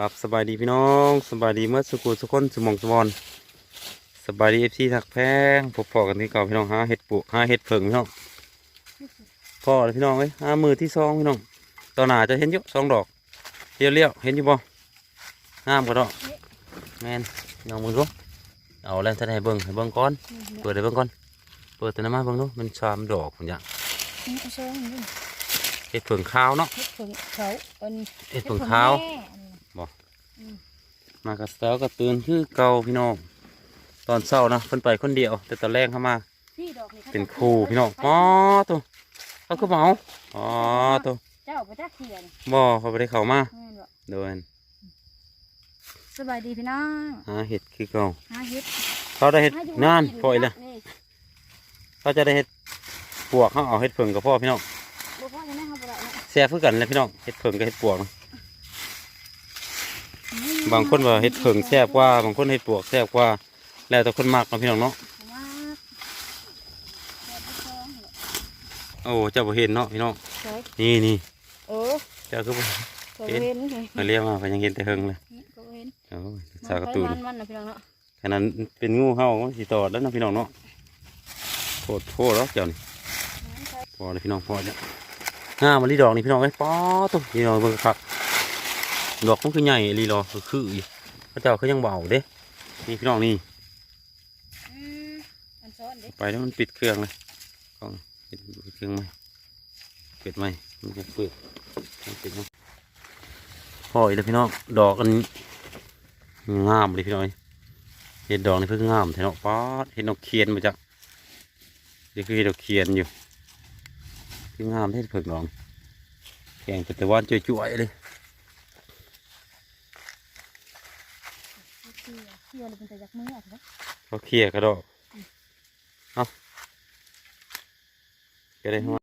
ครับสบายดีพี่น้องสบายดีเมื่อสุกุสุคนสมองสมอนสบายดีเอฟซีทักแพงพบพอกันที่เก่าพี่น้องหาเห็ดปลูกหาเห็ดเผิงพี่น้องพ่อเลยพี่น้องเอ้ยหามือที่สองพี่น้องตอนหนาจะเห็นอยู่สองดอกเลี้ยวเลี้ยวๆเห็นอยู่บ่งามกว่าดอกแมนน้องมึงดูเอาแล้วจะให้เบิ่งให้เบิ่งก่อนเปิดให้เบิ่งก่อนเปิดแต่น้ำมาเบิ่งดูมันชามดอกผมอยากนี่เอาซองนี่เห็ดเผิงขาวเนาะเฮ็ดผงเขาอันเห็ดเผิงขาว แม่อันนี้มากระเช้ากระตื่นคือเก่าพี่น้องตอนเช้านะเพิ่นไปคนเดียว แต่ตอนแรกเข้ามานี่ดอกนี่ขาเป็นจะครูพี่น้องอ๋อตัวเขาคือเมาอ๋อตัวเจ้าไปจักเขียนบ่เขาไม่ได้เข้ามาแม่นบ่โดนสบายดีพี่น้องหาเห็ดคือเก่าหาเฮ็ดเขาได้เห็ดหาอยู่นานอยู่ปล่อยเลยนี่เขาจะได้เห็ดปวกเขาเอาเห็ดเผิงกับพ่อพี่น้องบ่พอยังไงเฮาบ่ได้เนาะแซ่บคือกันเลยพี่น้องเห็ดเผิงกับเห็ดปวกนะ บางคนว่าเห็ดเผิงแซ่บกว่า บางคนเห็ดปวกแซ่บกว่า แล้วแต่คนมักเนาะพี่น้องเนาะว่าแซ่บบ่ซองเหรอโอ้เจ้าบ่เห็นเนาะพี่น้อง ใช่นี่นี่เออเจ้าคือบ่ก็เห็นไงมาเรียกมาก็ยังเห็นแต่เหิงเลยก็เห็นโอ้ยสากระตูนมันมันๆนะพี่น้องเนาะขนาดเป็นงูเห่ามันสิตอดแล้วนะพี่น้องเนาะโคตรโคตรแล้วเจ้านี่พอเลยพี่น้องพอจ้ะห้ามาลีดอกนี่พี่น้องไอ้ยป๊อตุ๊พี่น้องเบิ่งคัก ดอกมันคือใหญ่ลีรอคือคืออีกพระเจ้าเขายังเบาเด้นี่พี่น้องนี่อืมอันซ้อนเด้ไปแล้วมันปิดเครื่องเลยกล้องปิดเครื่องไหมเปิดไหมมันจะเปิดมันปิดไหมพออีกแล้วพี่น้องดอกอันงามเลยพี่น้องเอ้ยเห็ดดอกนี่เพิ่งงามแท้เนาะป๊อดเห็ดดอกเคียนมาจากนี่คือเห็ดดอกเคียนอยู่เพิ่งงามเห็ดเผือกดองแกงเป็นแต่ว่านจ่วยๆเลย ขียเขียเลยเป็นแต่ยักมืออะเนาะเขาเคลียกระดอกเอาก็ได้มา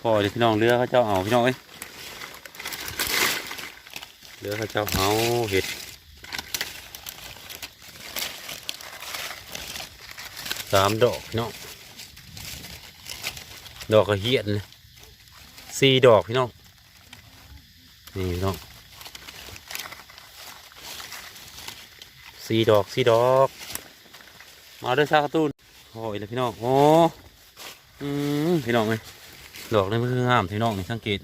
พอเดี๋ยวพี่น้องเรือเขาเจ้าเอาพี่น้องเอ้ยเรือเขาเจ้าเอาเห็ดสามดอกพี่น้องดอกกระเฮียนสี่ดอกพี่น้องนี่พี่น้อง สีดอกสีดอก มาด้วยซากตูนโอ้ยเลยพี่น้องโอ้อืมพี่น้องเลยดอกนี่มันคืองามพี่น้องนี่สังเกต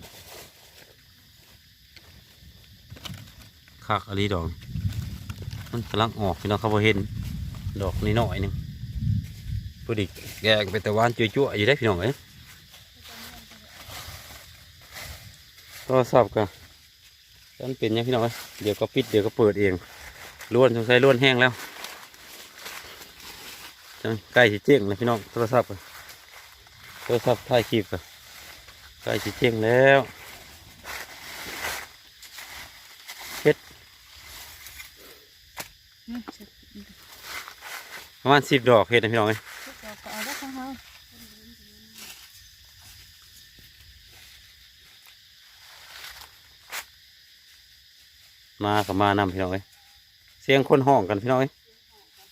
คักอะไรดอก มันกำลังออกพี่น้องเขาพอเห็น ดอกนี่หน่อยนึงพอดีแกก็ไปแต่วานจุ่ยๆอยู่ได้พี่น้องเอ้ยโทรศัพท์กันมันเป็นยังพี่น้องเดี๋ยวก็ปิดเดี๋ยวก็เปิดเอง ล้วนสงสัยล้วนแห้งแล้วจังใกล้สิเจียงแล้วพี่น้องโทรศัพท์โทรศัพท์ถ่ายคลิปอะใกล้สิเจียงแล้วเฮ็ดประมาณสิบดอกเฮ็ดนะพี่น้องเอ้ยชุดดอกก็เอาได้ขอมากับมานำพี่น้องเอ้ย สียงคนห้องกันพี่น้องเอ้ย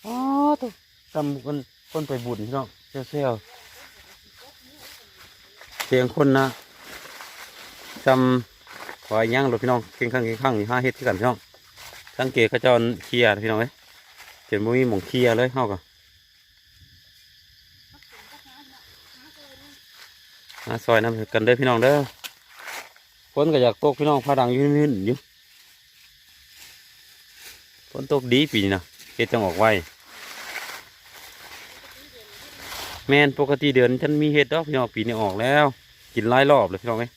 อ๋อตัวจำคนคนไปบุญพี่น้องเซลเซลเสียงคนนะจำขอยย่างรถพี่น้องเก่งข้างเก่งข้างนี่ห้าเฮ็ดที่กันพี่น้องสังเกตเขาเจรเคลียร์พี่น้องเอ้ยเจ็ดมุ้ยหมองเคลียร์เลยเฮากันมาซอยน้ำกันเด้อพี่น้องเด้อฝนก็อยากตกพี่น้องพาดังอยืนๆอยู่ฝ นตกดีปีนี้นะเฮ็ดจังออกไวแมนปกติเดือนฉันมีเฮ็ดดอกพี่น้องปีนี้ออกแล้ว กินหลายรอบเลยพี่น้องเอ้ย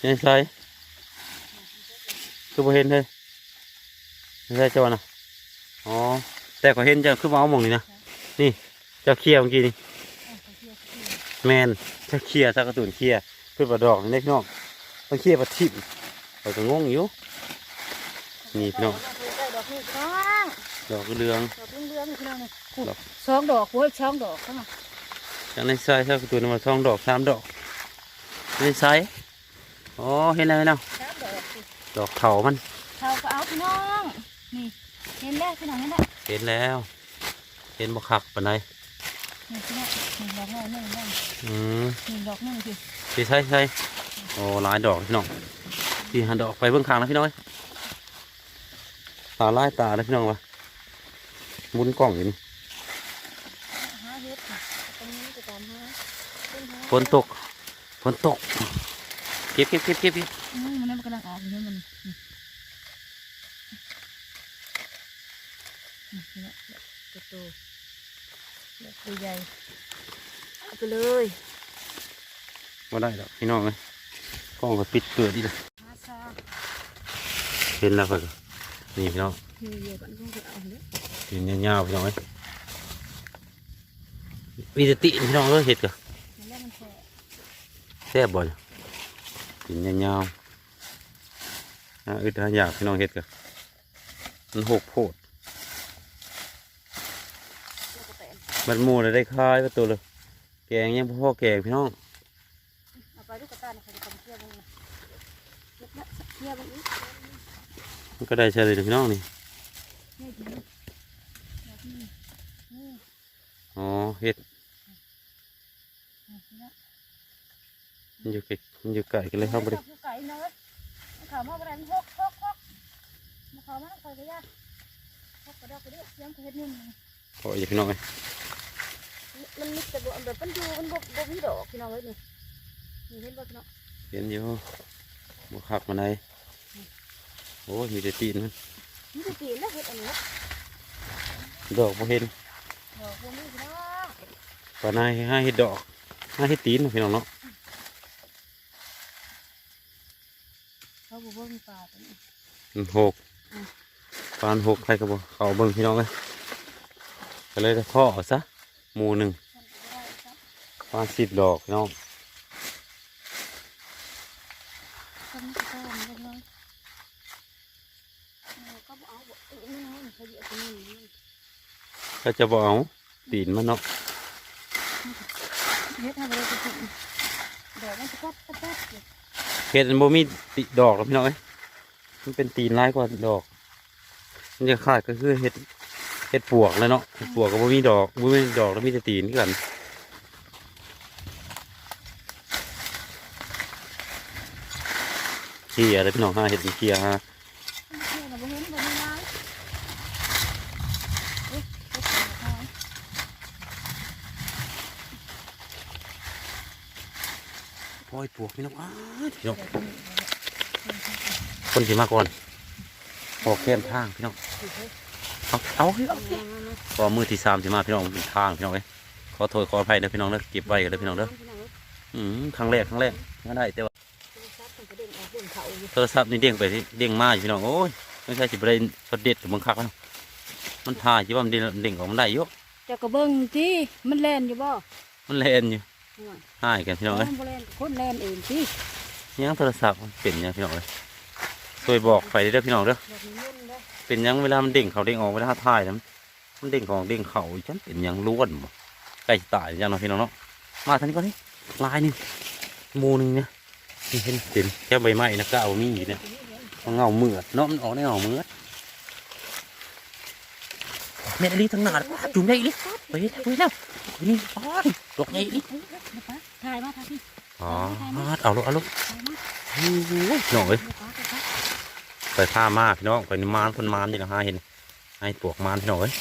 ยังไงคือบ่เห็นเลยยังไงจ้านะอ๋อแต่ก็เห็นจะคือมาเอาหมองนี่นะนี่เจะเคลียร์เมื่อกี้นี่เอาไปเขียเขียแมนจะเคลียร์สักกระตุนเคลียร์เพื่อประดอกนี่พี่น้อง ต้องเคลียร์ประทิบเราก็งงอยู่นี่พี่น้องได้ดอกนี่พี่น้องดอกเรืองดอกเรืองๆพี่น้องนี่ดอกสองดอกโว้ยสองดอกเข้ามาจากในไซส์สักกระตุนมาสองดอกสามดอกในไซส์อ๋อเห็นแล้วเห็นแล้วสามดอกสิดอกเถามันเขาก็เอาพี่น้องนี่เห็นแล้วพี่น้องเห็นแล้วเห็นแล้ว เห็นบ่คักปานใดนี่พี่น้องนี่ดอกน้อยหนึ่งบ้างอืมนี่ดอกหนึ่งสิพี่ใช่ใช่โอ้หลายดอกพี่น้องพี่หันดอกไปเบื้องข้างนะพี่น้อยตาลายตาเลยพี่น้องวะหมุนกล้องอยู่นี่หาเฮ็ดค่ะตรงนี้จะตามหาเป็นหาฝนตกฝนตกเก็บเก็บเก็บเก็บเก็บอืมมันนั่นมันกำลังออกอยู่นี่มันนี่นี่นี่ตัวโตตัวใหญ่เอาไปเลยมาได้ดอกพี่น้องเลย กล้องก็ปิดเปิดดิเลยหาซาเห็นแล้วเพิ่นก็นี่พี่น้องนี่เยอะกันต้องไปเอาเนี่ยเห็นยาวๆพี่น้องเลยมีแต่ติพี่น้องเลยเห็ดก็มันแล้วมันแฉะแซ่บบ่อยเห็นยาวๆอะอึดหาอยากพี่น้องเห็ดก็มันหกโพดแล้วก็แตนมันหมูเลยได้คายประตูเลยแกงยังพ่อแกงพี่น้องเอาไปลูกกระตายนะใครจะทำเที่ยวบ้างนะเล็กนะเที่ยวบ้างอีกมันก็ได้ใช่เลยเด้อพี่น้องนี่นี่ถึงแบบนี้นี่อ๋อเห็ดนี่นะมันอยู่ไกลมันอยู่ไก่กันเลยครับบ่ไปจัอยู่ไก่เนอะมันเขามาประมาณหกหกหกมันเขามาคอยกระยาหกกระดอกกระเดียเสียงกระเฮ็ดนิ่มขออย่าพี่น้องเลยมันมิดแต่บ่แบบมันอยู่มันบ่บ่มีดอกพี่น้องเอ้ยนี่นี่เห็นบ่พี่น้อง เห็นอยู่บุคักมาไหนโอ้ยมีแต่ตีนมันนี่จะกินแล้วเฮ็ดอันนี้ดอกบ่เห็นดอกบ่มีพี่น้องปานายให้เห็ดดอกให้เห็ดตีนเนาะพี่น้องเนาะเขาบ่เบิ่งปลาตัวนี้มันหกปานหกใครก็บ่เขาเบิ่งพี่น้องเลยก็เลยจะข้อเอาซะหมู่หนึ่งมันก็ได้ครับปานสิบดอกพี่น้อง ทำนี่ก็ได้มันก็น้อยเออก็บ่เอาบ่อีกนิดนึงเขาเหยียบตรงนี้มัน ก็จะบ่เอาตีนมันเนาะเฮ็ดให้บ่ได้สิกินดอกมันจะกัดกัดกัดอยู่เห็ดมันบ่มีติดอกหรอกพี่น้องเอ้ยมันเป็นตีนร้ายกว่าดอก มันจะขาดก็คือเห็ดเห็ดปวกเลยเนาะเห็ดปวกก็บ่มีดอกบ่มีดอกแล้วมีแต่ตีนคือกันเขี่ยเลยพี่น้องหาเห็ดเขี่ยฮะ เนี่ยเราบ่เห็นบ่มีลายเอ๊ะเอ๊ะเอา โอ้ยปวกพี่น้องอ้ายพี่น้องคนสิมาก่อนออกแก้มทางพี่น้องเอาเอาเฮ้ยเอาเฮ้ยพอมือที่สามสิมาพี่น้องเป็นทางพี่น้องเอ้ยขอโทษขออภัยนะพี่น้องเด้อเก็บไว้กันเลยพี่น้องเด้ออืมครั้งแรกครั้งแรกไม่ได้แต่ว่าโทรศัพท์นี่เด้งไปที่เด้งมาอยู่พี่น้องโอ้ยไม่ใช่สิบได้ประเด็ดหรือบังคับมันมันถ่ายที่ว่ามันเด้งเด้งออกมันได้เยอะเจ้าก็เบิ่งที่มันแล่นอยู่บ่ มันแลนอยู่ ถ่ายกันพี่น้องเอ้ยมันบ่แล่นคนแล่นเองที่ยังโทรศัพท์มันเป็นยังพี่น้องเอ้ยช่วยบอกไปเด้อพี่น้องเด้อแบบนี้มุ่นเด้อเป็นยังเวลามันเด้งเขาเด้งออกเวลาถ่ายนะมันเด้งของเด้งเขาฉันเป็นยังล้วนบ่ใกล้จะตายยังเนาะพี่น้องเนาะมาทางนี้ก่อนนี่ลายนี่หมูหนึงเนี่ยนี่เห็นเป็นแค่ใบไม้นะก็เอามีอยู่เนี่ยมันเงาเมือดเนาะมันออกในเงาเมือดเม็ดอันนี้ทั้งหนาป้าจุ่มได้อีกเลยไปเฮ็ดไปแล้วไป นี่ป้าดิดอกใหญ่อีกถ่ายมาถ่ายที่อ๋อเอาลูกเอาลูกถ่ายมาโอ้ยน้องเอ้ยเดี๋ยวป้าไปป้าไปผ้ามาพี่น้องไปนี่มานคนมานนี่นะฮะเห็นให้ปวกมานพี่น้องเอ้ย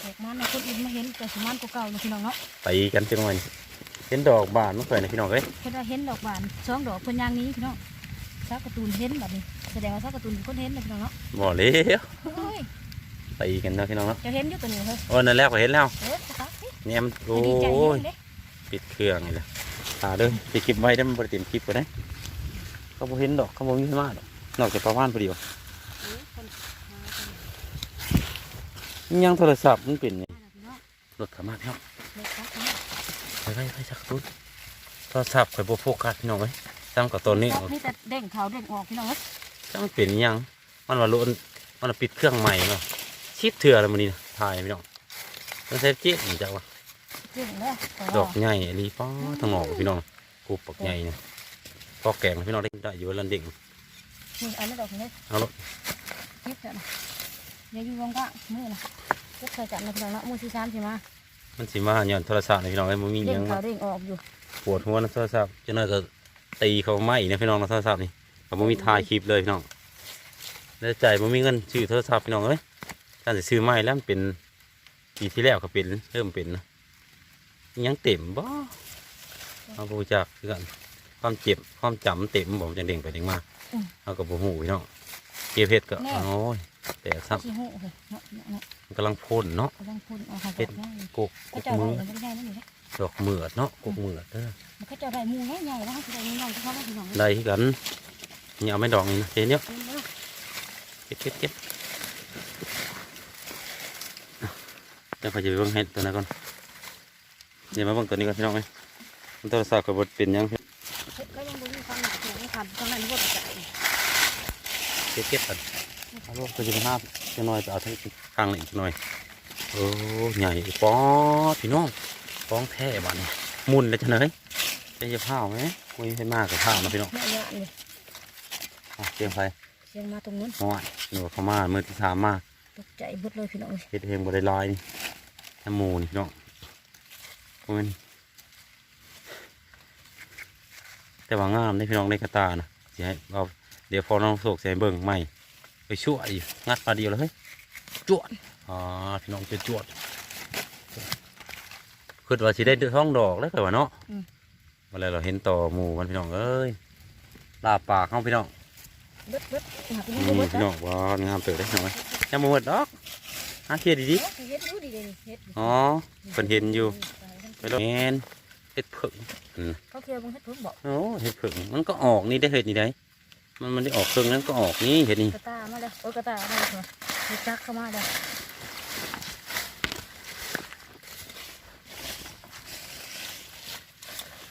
แขกมันนะคนอื่นมาเห็นแต่สมานเก่าๆนะพี่น้องเนาะตีกันจังหวะนี้เห็นดอกบานมันเคยนะพี่น้องเอ้ยเห็นว่าเห็นดอกบานสองดอกเพิ่นยางนี้พี่น้องซักการ์ตูนเห็นแบบนี้แสดงว่าซักการ์ตูนเป็นคนเห็นนะพี่น้องเนาะบ่เลยเฮ้ยตีกันนะพี่น้องเนาะจะเห็นอยู่ตัวนี้เฮ้ยโอ้นั่นแรกก็เห็นแล้ว เอ๊ะป้าสิเนี่ยมันโอ้ดีใจยเห็นเด้ปิดเครื่องนี่แหละตาเด้อปิดคลิปไว้ได้มันบริเต็มคลิปก็ได้เขาบ่เห็นดอกเขาบ่มีมาดอกนอกจากประวานพอดีวะเอ้ยคนหาคนยังโทรศัพท์มันเป็นไงหาน่ะพี่น้องรถขามาพี่น้องเล็กซักพี่น้องไปไปไปสักตุ้นโทรศัพท์ข่อยบ่โฟกัสพี่น้องเอ้ยซ้ำกับตัวนี้ซักนี่แต่เด้งเขาเด้งออกพี่น้องเอ้ยถ้ามันเป็นอิหยังมันว่าโลนมันว่าปิดเครื่องใหม่เนาะชิปเถื่ออะไรมันนี่นะถ่ายพี่น้องมันเซฟจิ๊นี่จ้าวะเด้งเลยดอกใหญ่อันนี้ป้อทั้งหอกพี่น้องกูปักใหญ่เนี่ยพอแกงพี่น้องได้ได้อยู่วันละเด็กนี่อันนี้ดอกนี้เอาละคิดเถอะนะอย่าอยู่ว่างๆมือนะก็เคยจับนะพี่น้องเนาะมือที่สามใช่ไหมมันสิมาย้อนโทรศัพท์นี่พี่น้องเอ้ยบ่มีหเด้ยังงเขามาเด้งออกอยู่ปวดหัวนะโทรศัพท์จังได๋ก็ตีเขาไหม้นะพี่น้องนะโทรศัพท์นี่ก็บ่มีถ่ายคลิปเลยพี่น้องแล้วใจบ่มีเงินซื้อโทรศัพท์พี่น้องเอ้ยถ้าสิซื้อใหม่แล้วมันเป็นปีที่แล้วก็เป็นเริ่มเป็นนะ ยังเต็มบ่เอาบ่รู้จักคือกันความเจ็บความจำเต็มบ่จังเด้งไปเด้งมาเอาก็บ่ฮู้พี่น้องเก็บเฮ็ดก็โอ้ยแต่ซับสิฮู้เฮ้ยเนาะเนาะเนาะมันกำลังพ่นเนาะกำลังพ่นเอาเขาเฮ็ดบอกง่ายกกเขากเจ้ามืได้อมันได้นั่นนี่แหละดอกเหมือดเนาะกกเหมือดเด้อมันเขาเจ้าได้หมูง่ายใหญ่แล้วเขาสิได้เงินเขาเขาพี่น้องได้ที่กันนี่เอาไม่ดอกนี่นะเดี๋ยวนี้เนาะเก็บเก็บเก็บเดี๋ยวพอจะไปเบิ่งเห็ดตัวนั้นก่อน เดี๋ยวมาเบิ่งตัวนี้ก่อนพี่น้องไหมมันโทรศัพท์กับบทเป็นหยังก็ยังบ่มีความหนาแข็งขันตรงนั้นบ่ได้เก็บเก็บกันเอาลูกตัวจะไปหน้าจะหน่อยจะเอาทั้งข้างนี้อีกหน่อยโอ้ใหญ่ป๊อดพี่น้องฟ้องแท้บ้านนี้หมุนเลยจะเนยจะจะผ้าไหมคุยให้มากกับผ้านะพี่น้องเนี่ยเนี่ยนี่อะเตรียมไฟเสียงมาตรงนู้นม้อยหนูเขามามือที่สามมาตกใจเบิดเลยพี่น้องเฮ็ดเองบ่ได้ลายนี่แค่หมูนี่พี่น้อง โอ้ยแต่ว่างามได้พี่น้องได้กระตานะสิให้เราเดี๋ยวพอน้องโศกใส่เบิ่งใหม่ไปช่วยอยู่งัดปลาเดียวเลยเฮ้ยจวดอ่าพี่น้องจะจวดคิดว่าสิได้ท้องดอกแล้วแต่ว่าเนาะวันแล้วเราเห็นต่อหมูมันพี่น้องเอ้ยลาปากเข้าพี่น้องเบิดเบิดหาพี่นี่น้องเบิดพี่น้องว่างามเติบได้หน่อยยังบ่หมดดอกหาเคลียร์ดีเฮ็ดดูดีเลยเฮ็ดๆอ๋อเพิ่นเห็นอยู่ ไปแล้วแมนเห็ดผึ่งอืมเขาเคียวบ่เฮ็ดเพิ่งบอกโอ้เห็ดผึ่งมันก็ออกนี่ได้เห็ดนี่ได้มันมันได้ออกเครื่องนั้นก็ออกนี่เห็ดนี่กระตามาแล้วโอ้กระตามาแล้วเฮ็ดจักเข้ามาแล้ว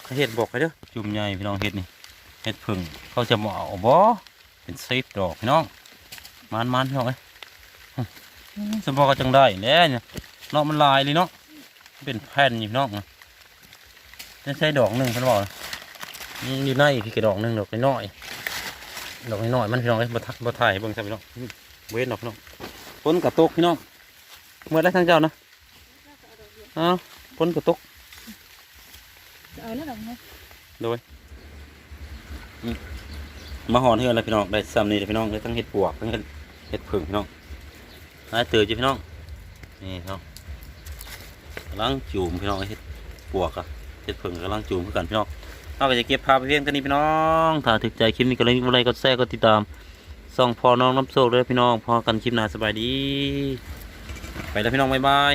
เขาเห็ดบอกไปเด้อจุ่มใหญ่พี่น้องเห็ดนี่เห็ดผึ่งเขาจะมาเอาบ่เป็นเซฟดอกพี่น้องมันมันพี่น้องเอ้ยสมบอกก็จังได้แน่เนี่ยเนาะมันลายเลยเนาะ เป็นแผ่นอยู่พี่น้องจะใช้ดอกหนึ่งเพิ่นบอกนะอืมอยู่ในพี่กระดอกหนึ่งดอกน้อยๆดอกน้อยๆมันพี่น้องเอ้ยบ่ทับ่ถ่ายให้เบิ่งซะพี่น้องเว้นดอกพี่น้องฝนกระตกพี่น้องเมื่อได้ทางเจ้านะอ้าวฝนกระตกเอาแล้วดอกนี้โดยอืมมาหอนเฮือนแล้วพี่น้องได้ซ้ำนี่เลยพี่น้องได้ทั้งเห็ดปวกทั้งเห็ดเห็ดผึ่งพี่น้องนายเตือจีพี่น้องนี่พี่น้องกำลังจูมพี่น้องเห็ดปวกอะเห็ดเพิ่งกำลังจูมเพื่อกันพี่น้องเอาไปจะเก็บภาพไปเพียงเท่นี้พี่น้องถ้าถึกใจคลิปนี้ก็เลยอะไรก็แซ่ก็ติดตามส่องพอน้องน้ำโซกเลยพี่น้องพอกันคลิปหน้าสบายดี ไปแล้วพี่น้องบ๊ายบาย